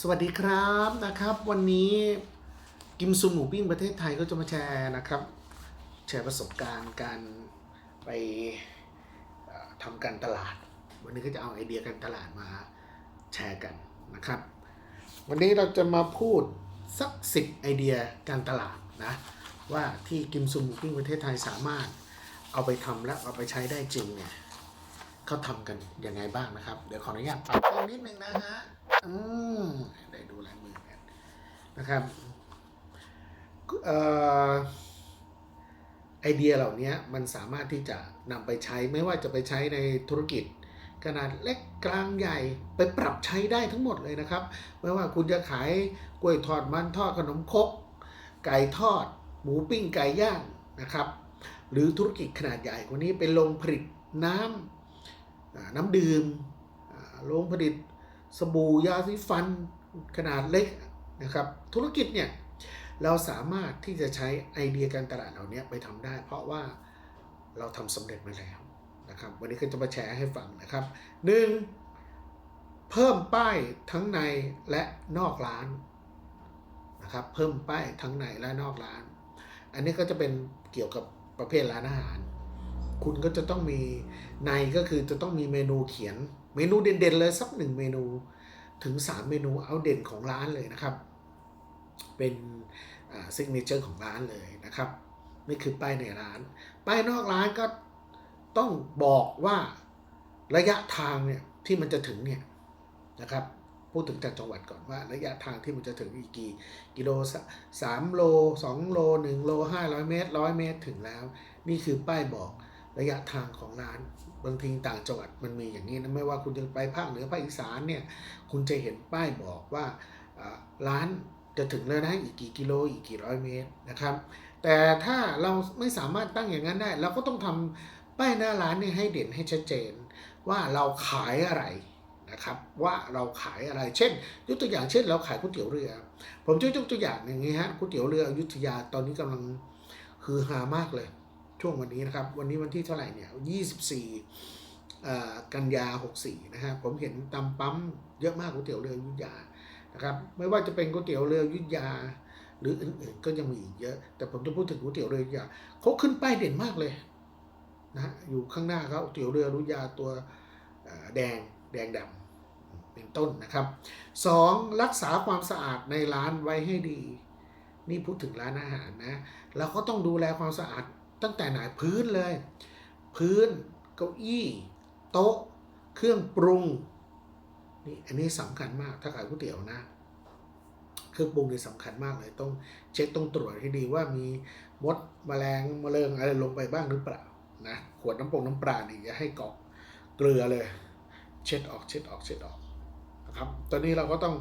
สวัสดีครับนะครับวันนี้กิมซุนหมูปิ้งประเทศไทยก็จะมาแชร์นะครับ แชร์ประสบการณ์การไปทำการตลาด วันนี้ก็จะเอาไอเดียการตลาดมาแชร์กันนะครับ วันนี้เราจะมาพูดสักสิบไอเดียการตลาดนะว่าที่กิมซุนหมูปิ้งประเทศไทยสามารถเอาไปทำและเอาไปใช้ได้จริงเนี่ยเขาทำกันยังไงบ้างนะครับ เดี๋ยวขออนุญาตปรับกล้องนิดนึงนะฮะ อืมได้ดูลายมือกันนะครับเอ่อไอเดียเหล่านี้มันสามารถที่จะนำไปใช้ไม่ว่าจะไปใช้ในธุรกิจ ขนาดเล็กกลางใหญ่ไปปรับใช้ได้ทั้งหมดเลยนะครับ ไม่ว่าคุณจะขายกล้วยทอดมันทอดขนมคก ไก่ทอด หมูปิ้งไก่ย่างนะครับ หรือธุรกิจขนาดใหญ่กว่านี้เป็นโรงผลิตน้ำน้ำดื่มโรงผลิต สบู่ยาสีฟันขนาดเล็กนะครับธุรกิจเนี่ยเราสามารถที่จะใช้ไอเดียการตลาดเหล่านี้ไปทำได้ เพราะว่าเราทำสำเร็จมาแล้วนะครับวันนี้ก็จะมาแชร์ให้ฟังนะครับหนึ่งเพิ่มป้ายทั้งในและนอกร้านนะครับเพิ่มป้ายทั้งในและนอกร้าน อันนี้ก็จะเป็นเกี่ยวกับประเภทร้านอาหาร คุณก็จะต้องมีในก็คือจะต้องมีเมนูเขียน เมนูเด่นๆเลยสักหนึ่งเมนูถึง 3 เมนูเอาเด่นของร้านเลยนะครับ เป็นซิกเนเจอร์ของร้านเลยนะครับ นี่คือป้ายในร้าน ป้ายนอกร้านก็ต้องบอกว่าระยะทางเนี่ยที่มันจะถึงเนี่ยนะครับพูดถึงจากจังหวัดก่อนว่าระยะทางที่มันจะถึงอีกกี่กิโลสสามโลสองโลหนึ่งโลห้าร้อยเมตรร้อยเมตรถึงแล้ว นี่คือป้ายบอกระยะทางของร้าน บางทีต่างจังหวัดมันมีอย่างนี้นะไม่ว่าคุณจะไปภาคเหนือภาคอีสานเนี่ยคุณจะเห็นป้ายบอกว่าร้านจะถึงแล้วนะอีกกี่กิโลอีกกี่ร้อยเมตรนะครับ แต่ถ้าเราไม่สามารถตั้งอย่างนั้นได้ เราก็ต้องทำป้ายหน้าร้านนี่ให้เด่นให้ชัดเจน ว่าเราขายอะไรนะครับว่าเราขายอะไรเช่น ยกตัวอย่างเช่น เราขายก๋วยเตี๋ยวเรือ ผมจะยกตัวอย่างอย่างนี้ฮะก๋วยเตี๋ยวเรืออยุธยาตอนนี้กำลังฮือฮามากเลย ช่วงวันนี้นะครับ วันนี้วันที่เท่าไหร่เนี่ย 24เอ่กันยา 64 นะฮะ ผมเห็นตามปั๊มเยอะมากก๋วยเตี๋ยวเรือยุทธยา นะครับ ไม่ว่าจะเป็นก๋วยเตี๋ยวเรือยุทธยา หรืออื่นๆ ก็ยังมีอีกเยอะ แต่ผมจะพูดถึงก๋วยเตี๋ยวเรือยุทธยาเขาขึ้นป้ายเด่นมากเลยนะฮะอยู่ข้างหน้าเขาก๋วยเตี๋ยวเรือยุทธยาตัวแดงแดงดำเป็นต้นนะครับสองรักษาความสะอาดในร้านไว้ให้ดี นี่พูดถึงร้านอาหารนะเราก็ต้องดูแลความสะอาด ตั้งแต่ไหนพื้นเลย พื้นเก้าอี้โต๊ะ เครื่องปรุงนี่อันนี้สำคัญมากถ้าขายก๋วยเตี๋ยวนะ เครื่องปรุงนี่สำคัญมากเลย ต้องเช็คต้องตรวจให้ดีว่ามีมดแมลงแมลงอะไรลงไปบ้างหรือเปล่านะขวดน้ำปงน้ำปลานี่อย่าให้เกาะเกลือเลย เช็ดออกเช็ดออกเช็ดออกนะครับ ตอนนี้เราก็ต้อง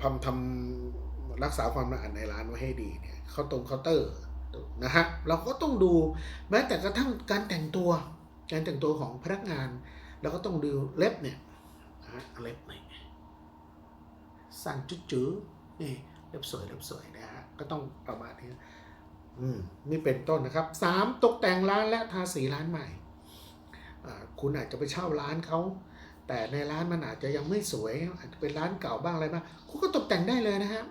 ความทำรักษาความสะอาดในร้านไว้ให้ดีเนี่ยเขาตรงเคาน์เตอร์ นะฮะเราก็ต้องดูแม้แต่กระทั่งการแต่งตัว การแต่งตัวของพนักงานเราก็ต้องดูเล็บเนี่ยนะะเล็บเนี่ยสั้นจุ๊จื้อนี่เล็บสวยเล็บสวยนะฮะก็ต้องประมาณนี้อืมนี่เป็นต้นนะครับสามตกแต่งร้านและทาสีร้านใหม่คุณอาจจะไปเช่าร้านเขาแต่ในร้านมันอาจจะยังไม่สวยอาจจะเป็นร้านเก่าบ้างอะไรบ้างคุณก็ตกแต่งได้เลยนะฮะ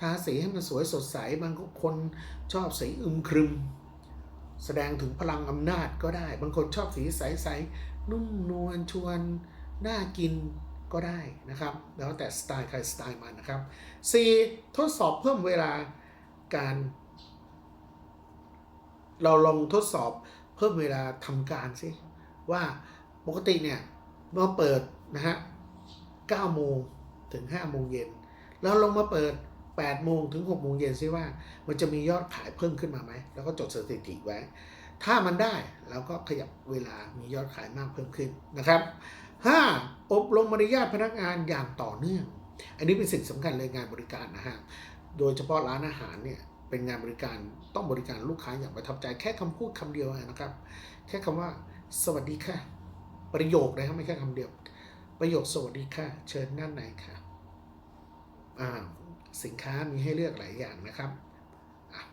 ทาสีให้มันสวยสดใสบางคนชอบสีอึมครึม แสดงถึงพลังอำนาจก็ได้ บางคนชอบสีใสๆนุ่มนวลชวนน่ากินก็ได้นะครับ แล้วแต่สไตล์ใครสไตล์มันนะครับ 4. ทดสอบเพิ่มเวลาการ เราลองทดสอบเพิ่มเวลาทำการสิว่าปกติเนี่ยเมื่อเปิดนะฮะ9โมงถึง5โมงเย็นแล้วลงมาเปิด 8โมงถึง6โมงเย็นซิว่า มันจะมียอดขายเพิ่มขึ้นมาไหม แล้วก็จดสถิติไว้ ถ้ามันได้เราก็ขยับเวลามียอดขายมากเพิ่มขึ้นนะครับ 5. อบรมมารยาทพนักงานอย่างต่อเนื่อง อันนี้เป็นสิ่งสำคัญเลยงานบริการนะฮะ โดยเฉพาะร้านอาหารเนี่ยเป็นงานบริการต้องบริการลูกค้าอย่างประทับใจแค่คำพูดคำเดียวนะครับ แค่คำว่าสวัสดีค่ะประโยคนะครับไม่แค่คำเดียว ประโยคสวัสดีค่ะ เชิญด้านในค่ะอ่า สินค้ามีให้เลือกหลายอย่างนะครับ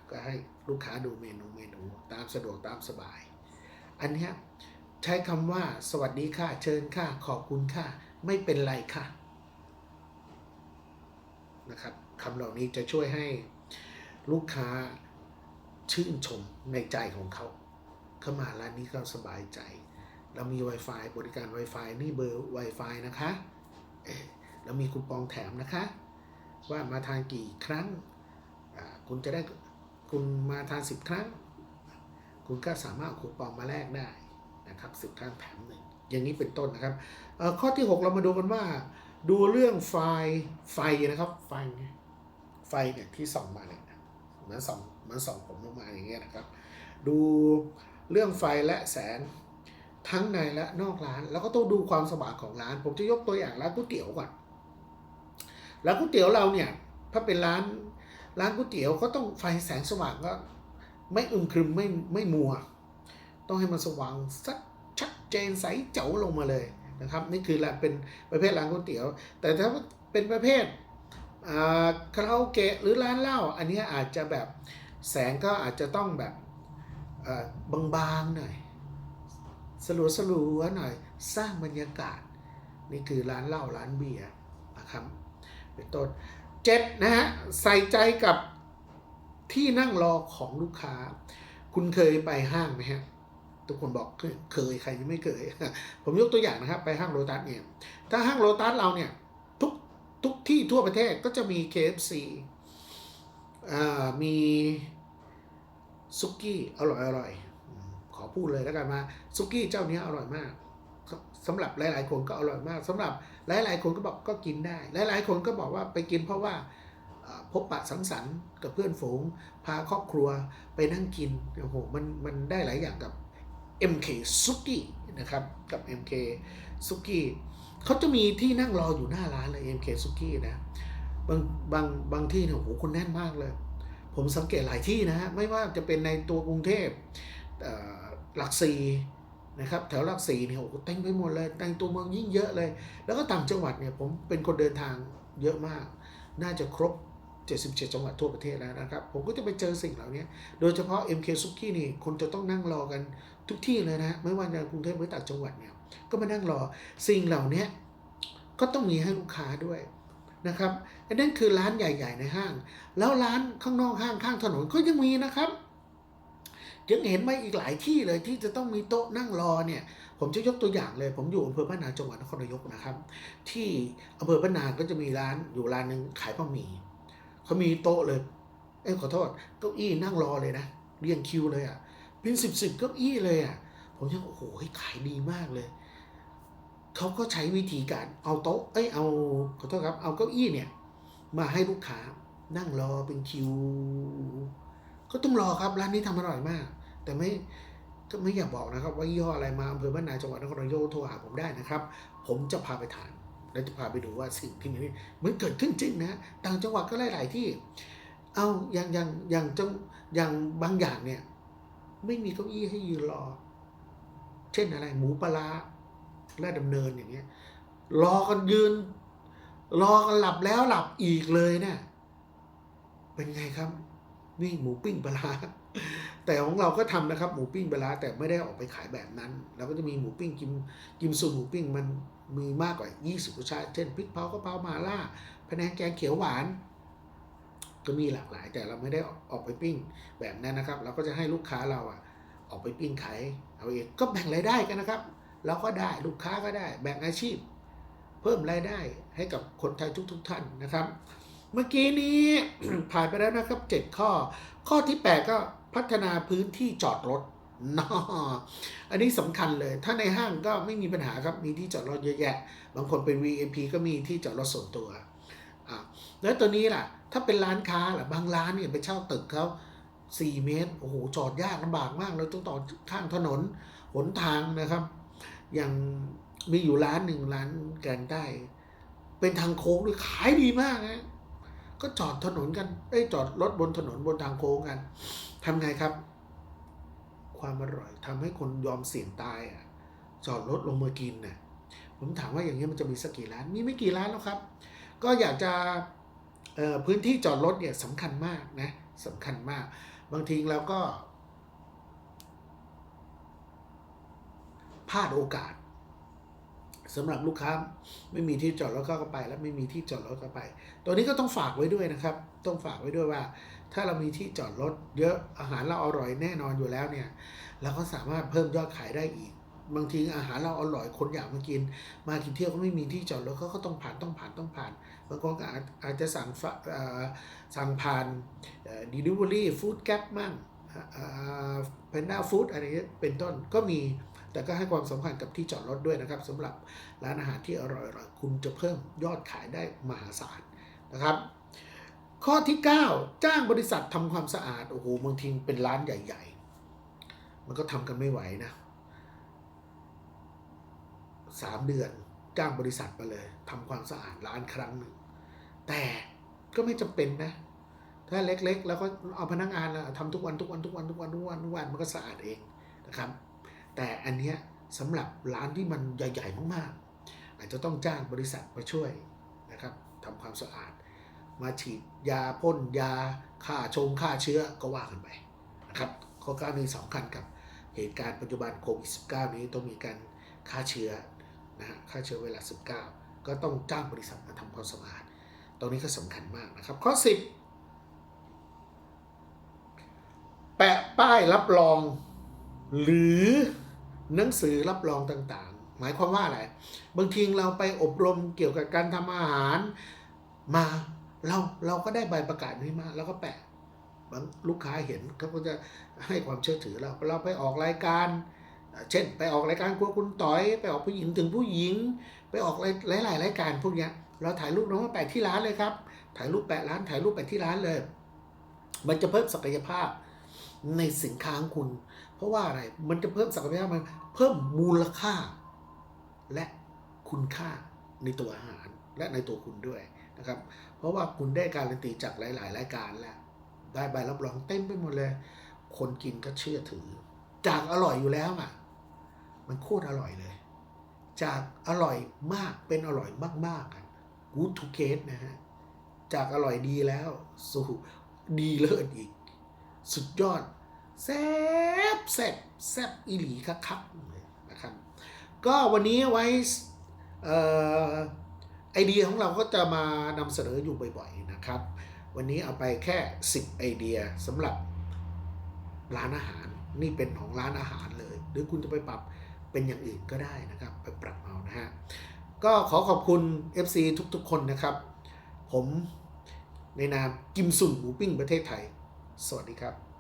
ก็ให้ลูกค้าดูเมนูเมนูตามสะดวกตามสบาย อันนี้ใช้คำว่าสวัสดีค่ะ เชิญค่ะ ขอบคุณค่ะ ไม่เป็นไรค่ะนะครับคำเหล่านี้จะช่วยให้ลูกค้าชื่นชมในใจของเขา เข้ามาร้านนี้ก็สบายใจ เรามี Wi-Fi บริการ Wi-Fi นี่เบอร์ Wi-Fi นะคะเรามีคูปองแถมนะคะ ว่ามาทานกี่ครั้ง คุณจะได้คุณมาทาน 10 ครั้ง คุณก็สามารถคูปองมาแลกได้นะครับสิบครั้งแถมหนึ่งอย่างนี้เป็นต้นนะครับข้อที่ 6 เรามาดูกันว่า ดูเรื่องไฟไฟนะครับไฟไฟเนี่ยที่ส่องมาเนี่ยเหมือนส่องเหมือนส่องผมลงมาอย่างเงี้ยนะครับ ดูเรื่องไฟและแสงทั้งในและนอกร้าน แล้วก็ต้องดูความสว่างของร้าน ผมจะยกตัวอย่างร้านก๋วยเตี๋ยวก่อน ร้านก๋วยเตี๋ยวเราเนี่ย ถ้าเป็นร้านร้านก๋วยเตี๋ยวก็ต้องไฟแสงสว่างก็ ไม่อึมครึมไม่ไม่มัว ต้องให้มันสว่างสัดชัดเจนใสเจ๋วลงมาเลยนะครับ นี่คือละเป็นประเภทร้านก๋วยเตี๋ยว แต่ถ้าเป็นประเภทคาราโอเกะหรือร้านเหล้าอันนี้อาจจะแบบแสงก็อาจจะต้องแบบบางๆหน่อยสลัวสลัวหน่อย สร้างบรรยากาศ นี่คือร้านเหล้าร้านเบียร์นะครับ เป็นต้นเจ็ดนะฮะใส่ใจกับที่นั่งรอของลูกค้า คุณเคยไปห้างไหมฮะทุกคนบอกเคยใครยังไม่เคย ผมยกตัวอย่างนะครับ ไปห้างโลตัสเนี่ย ถ้าห้างโลตัสเราเนี่ย ทุกทุกที่ทั่วประเทศก็จะมี KFC อ่ามีซุกี้อร่อยอร่อยขอพูดเลยแล้วกันมาซุกี้เจ้าเนี้ยอร่อยมากสำหรับหลาย ๆ คนก็อร่อยมากสำหรับ หลายๆคนก็บอกก็กินได้ หลายๆคนก็บอกว่าไปกินเพราะว่าพบปะสังสรรค์กับเพื่อนฝูง พาครอบครัวไปนั่งกินโอ้โหมันมันได้หลายอย่างกับ MK ซุกี้นะครับกับ MK ซุกี้เขาจะมีที่นั่งรออยู่หน้าร้านเลย MK ซุกี้นะบางบางบางที่เนี่ยโอ้โหคนแน่นมากเลย ผมสังเกตหลายที่นะฮะไม่ว่าจะเป็นในตัวกรุงเทพหลักสี่ นะครับแถวหลักสี่เนี่ยโอ้โหเต็มไปหมดเลยในตัวเมืองยิ่งเยอะเลย แล้วก็ต่างจังหวัดเนี่ยผมเป็นคนเดินทางเยอะมาก น่าจะครบ 77 จังหวัดทั่วประเทศแล้วนะครับ ผมก็จะไปเจอสิ่งเหล่านี้ โดยเฉพาะ MK ซุกี้นี่คนจะต้องนั่งรอกันทุกที่เลยนะ ไม่ว่าจะกรุงเทพหรือต่างจังหวัดเนี่ยก็มานั่งรอสิ่งเหล่านี้ก็ต้องมีให้ลูกค้าด้วยนะครับอันนั้นคือร้านใหญ่ ๆ ในห้าง แล้วร้านข้างนอกห้างข้างถนนก็ยังมีนะครับ ยังเห็นไหมอีกหลายที่เลยที่จะต้องมีโต๊ะนั่งรอเนี่ย ผมจะยกตัวอย่างเลย ผมอยู่อำเภอบ้านนาจังหวัดนครนายกนะครับ ที่อำเภอบ้านนาก็จะมีร้านอยู่ร้านหนึ่งขายบะหมี่เขามีโต๊ะเลย เอ้ขอโทษเก้าอี้นั่งรอเลยนะเรียงคิวเลยอะเป็นสิบสิบเก้าอี้เลยอะผมยังโอ้โหขายดีมากเลยเขาก็ใช้วิธีการเอาโต๊ะเอ้ยเอาขอโทษครับเอาเก้าอี้เนี่ย มาให้ลูกค้านั่งรอเป็นคิว ก็ต้องรอครับร้านนี้ทำอร่อยมาก แต่ไม่ก็ไม่อยากบอกนะครับ ว่ายี่ห้ออะไรมาอำเภอบ้านนาจังหวัดนครนายกโทรหาผมได้นะครับ ผมจะพาไปทานแล้วจะพาไปดูว่าสิ่งที่นี่มันเกิดขึ้นจริงนะต่างจังหวัดก็หลาย ๆ ที่ เอาอย่างอย่างอย่างจังอย่างบางอย่างเนี่ย ไม่มีเก้าอี้ให้ยืนรอ เช่นอะไร หมูปลาและดำเนินอย่างเงี้ย รอกันยืน รอกันหลับแล้วหลับอีกเลยเนะี่ยเป็นไงครับ นี่หมูปิ้งปลาแต่ของเราก็ทำนะครับ หมูปิ้งปลาแต่ไม่ได้ออกไปขายแบบนั้น เราก็จะมีหมูปิ้งกิมกิมซูหมูปิ้งมันมีมากกว่า 20รสชาติเช่นพริกเผากะเพรามาล่าพะแนงแกงเขียวหวาน ก็มีหลากหลาย แต่เราไม่ได้ออกไปปิ้งแบบนั้นนะครับ เราก็จะให้ลูกค้าเราอะออกไปปิ้งขายเอาเองก็แบ่งรายได้กันนะครับ เราก็ได้ลูกค้าก็ได้แบ่งอาชีพ เพิ่มรายได้ให้กับคนไทยทุก ๆ ท่านนะครับ เมื่อกี้นี้ผ่านไปแล้วนะครับ 7 ข้อ ข้อที่ 8 ก็พัฒนาพื้นที่จอดรถนออันนี้สำคัญเลย ถ้าในห้างก็ไม่มีปัญหาครับ มีที่จอดรถเยอะแยะ บางคนเป็น VIP ก็มีที่จอดรถส่วนตัว อะแล้วตัวนี้ล่ะ ถ้าเป็นร้านค้าล่ะ บางร้านเนี่ยไปเช่าตึกเขา4 เมตร โอ้โห จอดยากลำบากมากเลยต้องต่อข้างถนน หนทางนะครับ อย่างมีอยู่ร้านหนึ่งร้านแกนใต้ เป็นทางโค้งด้วยขายดีมากนะ ก็จอดถนนกันได้ยจอดรถบนถนนบนทางโค้งกันทำไงครับ ความอร่อยทำให้คนยอมเสี่ยงตายอะ จอดรถลงมากินน่ะผมถามว่าอย่างนี้ยมันจะมีสักกี่ร้าน มีไม่กี่ร้านแล้วครับ ก็อยากจะเอ่อพื้นที่จอดรถเนี่ยสำคัญมากนะสำคัญมาก บางทีเราก็พลาดโอกาส สำหรับลูกค้าไม่มีที่จอดรถก็ไป แล้วไม่มีที่จอดรถก็ไป ตัวนี้ก็ต้องฝากไว้ด้วยนะครับ ต้องฝากไว้ด้วยว่า ถ้าเรามีที่จอดรถเยอะอาหารเราอร่อยแน่นอนอยู่แล้วเนี่ยเราก็สามารถเพิ่มยอดขายได้อีก บางทีอาหารเราอร่อยคนอยากมากิน มากินเที่ยวก็ไม่มีที่จอดรถเขาก็ต้องผ่านต้องผ่านต้องผ่านบางคนก็อาจอาจจะสั่งสั่งผ่านดิลิเวอรี่ฟู้ดแก๊ปมั่งเพนด้าฟู้ดอะไรเงี้ยเป็นต้นก็มี แต่ก็ให้ความสำคัญกับที่จอดรถด้วยนะครับสำหรับร้านอาหารที่อร่อยๆคุณจะเพิ่มยอดขายได้มหาศาลนะครับ ข้อที่ 9 จ้างบริษัททำความสะอาดโอ้โหบางทีเป็นร้านใหญ่ ๆ มันก็ทำกันไม่ไหวนะสามเดือนจ้างบริษัทมาเลยทำความสะอาดร้านครั้งหนึ่งแต่ก็ไม่จำเป็นนะ ถ้าเล็กๆ แล้วก็เอาพนักงานทำทุกวันทุกวันทุกวันทุกวันทุกวันทุกวันมันก็สะอาดเองนะครับ แต่อันเนี้ยสำหรับร้านที่มันใหญ่ๆมากๆ อาจจะต้องจ้างบริษัทมาช่วยนะครับทำความสะอาด มาฉีดยาพ่นยาฆ่าชงฆ่าเชื้อก็ว่ากันไปนะครับข้อ9นี้สำคัญกับเหตุการณ์ปัจจุบันโควิด -19 นี้ต้องมีการฆ่าเชื้อนะฮะฆ่าเชื้อไวรัส19 ก็ต้องจ้างบริษัทมาทำความสะอาด ตรงนี้ก็สำคัญมากนะครับ ข้อ 10 แปะป้ายรับรองหรือ หนังสือรับรองต่างๆ หมายความว่าอะไร บางทีเราไปอบรมเกี่ยวกับการทำอาหารมาเราเราก็ได้ใบประกาศนี้มาแล้วก็แปะบางลูกค้าเห็นเขาก็จะให้ความเชื่อถือเราเราไปออกรายการ เช่น ไปออกรายการครัวคุณต่อย ไปออกผู้หญิงถึงผู้หญิง ไปออกหลายหลายๆรายการพวกเนี้ยเราถ่ายรูปน้องมาแปะที่ร้านเลยครับ ถ่ายรูปแปะร้านถ่ายรูปแปะที่ร้านเลย มันจะเพิ่มศักยภาพในสินค้าของคุณ เพราะว่าอะไรมันจะเพิ่มศักยภาพมันเพิ่มมูลค่า และคุณค่าในตัวอาหารและในตัวคุณด้วยนะครับ เพราะว่าคุณได้การันตีจากหลาย ๆ รายการแล้ว ได้ใบรับรองเต็มไปหมดเลย คนกินก็เชื่อถือ จากอร่อยอยู่แล้วอะ มันโคตรอร่อยเลย จากอร่อยมากเป็นอร่อยมากๆอะ good to get นะฮะ จากอร่อยดีแล้ว สู่ดีเลิศอีก สุดยอด แซ่บแซ่บแซ่บอีหลีคักๆเลยนะครับก็วันนี้ไว้ไอเดียของเราก็จะมานำเสนออยู่บ่อยๆนะครับ วันนี้เอาไปแค่ 10 ไอเดียสำหรับร้านอาหารนี่เป็นของร้านอาหารเลย หรือคุณจะไปปรับเป็นอย่างอื่นก็ได้นะครับ ไปปรับเอานะฮะก็ขอขอบคุณ FC ทุกๆคนนะครับ ผมในนามกิมซุนหมูปิ้งประเทศไทย สวัสดีครับ